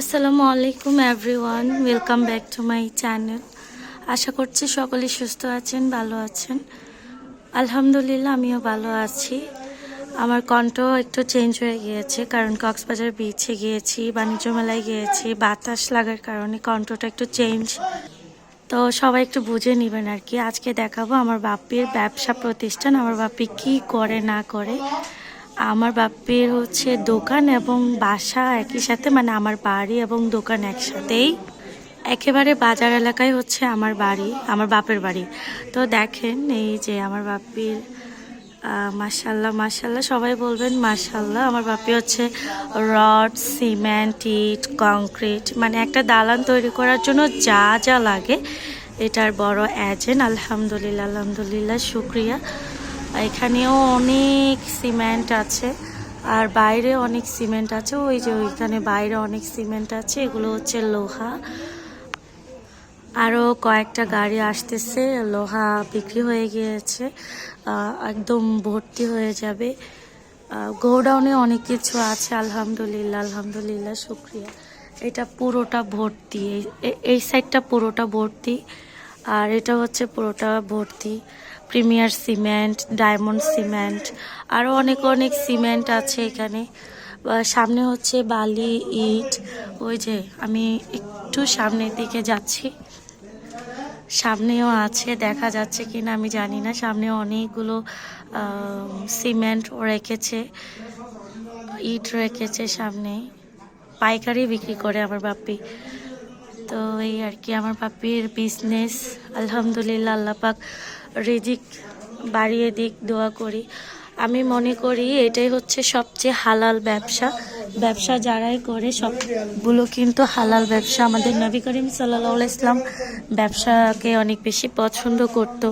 আসসালামু আলাইকুম everyone, welcome back to my channel. আশা করছি সকলে সুস্থ আছেন, ভালো আছেন। আলহামদুলিল্লাহ, আমিও ভালো আছি। আমার কণ্ঠ একটু চেঞ্জ হয়ে গিয়েছে, কারণ কক্সবাজার বিচে গিয়েছি, বাণিজ্য মেলায় গিয়েছি, বাতাস লাগার কারণে কণ্ঠটা একটু চেঞ্জ তো সবাই একটু বুঝে নেবেন আর কি, আজকে দেখাবো আমার বাপির ব্যবসা প্রতিষ্ঠান, আমার বাপি কি করে, না করে। আমার বাপির হচ্ছে দোকান এবং বাসা একই সাথে মানে আমার বাড়ি এবং দোকান একসাথেই। একেবারে বাজার এলাকায় হচ্ছে আমার বাড়ি, আমার বাপের বাড়ি। তো দেখেন এই যে আমার বাপির মাসাল্লাহ মাসাল্লাহ সবাই বলবেন মাসাল্লাহ আমার বাপি হচ্ছে রড, সিমেন্ট, ইট, কংক্রিট মানে একটা দালান তৈরি করার জন্য যা যা লাগে। এটার বড় এজেন্ট আলহামদুলিল্লাহ আলহামদুলিল্লাহ, শুক্রিয়া। এখানেও অনেক সিমেন্ট আছে, আর বাইরে অনেক সিমেন্ট আছে। ওই যে ওইখানে বাইরে অনেক সিমেন্ট আছে, এগুলো হচ্ছে লোহা। আরও কয়েকটা গাড়ি আসতেছে, লোহা বিক্রি হয়ে গিয়েছে একদম ভর্তি হয়ে যাবে। গোডাউনে অনেক কিছু আছে, আলহামদুলিল্লাহ আলহামদুলিল্লাহ, শুক্রিয়া। এটা পুরোটা ভর্তি এই সাইডটা পুরোটা ভর্তি, আর এটা হচ্ছে পুরোটা ভর্তি। প্রিমিয়ার সিমেন্ট ডায়মন্ড সিমেন্ট আরও অনেক অনেক সিমেন্ট আছে এখানে। সামনে হচ্ছে বালি, ইট, ওই যে আমি একটু সামনের দিকে যাচ্ছি। সামনেও আছে, দেখা যাচ্ছে কিনা আমি জানি না। সামনে অনেকগুলো সিমেন্ট রেখেছে, ইট রেখেছে সামনে। পাইকারি বিক্রি করে আমার বাপি তো এই আর কি, আমার বাপির বিজনেস আলহামদুলিল্লাহ আল্লাপাক রিজিক বাড়িয়ে দিক, দোয়া করি। আমি মনে করি এটাই হচ্ছে সবচেয়ে হালাল ব্যবসা। ব্যবসা যারাই করে, সবগুলো কিন্তু হালাল ব্যবসা। আমাদের নবী করিম সাল্লাহ ইসলাম ব্যবসাকে অনেক বেশি পছন্দ করতো।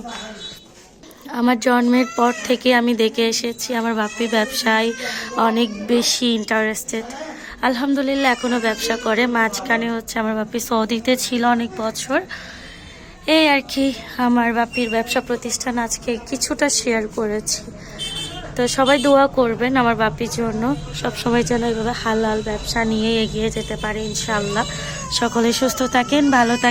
আমার জন্মের পর থেকে আমি দেখে এসেছি, আমার বাপি ব্যবসায় অনেক বেশি ইন্টারেস্টেড আলহামদুলিল্লাহ এখনও ব্যবসা করে। মাঝখানে হচ্ছে আমার বাপি সৌদিতে ছিল অনেক বছর। এই আর কি, আমার বাপির ব্যবসা প্রতিষ্ঠান আজকে কিছুটা শেয়ার করেছি। তো সবাই দোয়া করবেন আমার বাপির জন্য। সব সময় যেন এইভাবে হালাল ব্যবসা নিয়ে এগিয়ে যেতে পারে ইনশাল্লাহ সকলে সুস্থ থাকেন, ভালো থাকেন।